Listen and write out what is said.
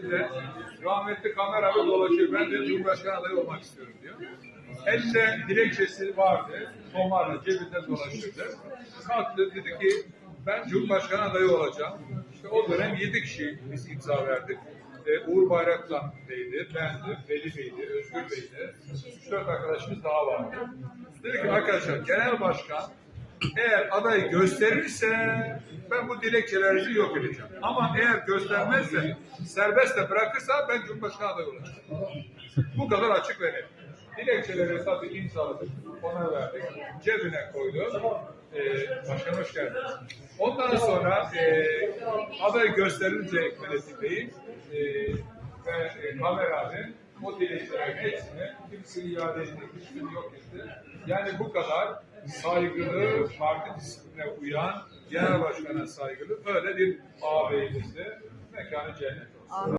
Şimdi rahmetli kameralı dolaşıyor. Ben de Cumhurbaşkanı adayı olmak istiyorum diyor. Elde dilekçesi vardı. Tomarla cebinde dolaşırdı. Kalktı dedi ki ben Cumhurbaşkanı adayı olacağım. İşte o dönem yedi kişi biz imza verdik. Ee, Uğur Bayraktar Bey'di, bendi, Veli Bey'di, Özgür Bey'di. Üç dört arkadaşımız daha vardı. Dedi ki arkadaşlar genel başkan eğer adayı gösterirse ben bu dilekçelerinizi yok edeceğim. Ama eğer göstermezse, serbest de bırakırsa ben Cumhurbaşkanı adayı olacağım. Bu kadar açık ve net. Dilekçeleri tabii imzaladık, ona verdik, cebine koydu. Ee, başkan hoş geldin. Ondan sonra e, adayı gösterince Ekmelettin Bey'in e, ve e, kameranın o dilekçelerin hepsini kimsini iade etti, kimsini yok etti. Yani bu kadar saygılı, parti disipline uyan, genel başkana saygılı böyle bir ağabeyimizdi. Mekanı cennet olsun.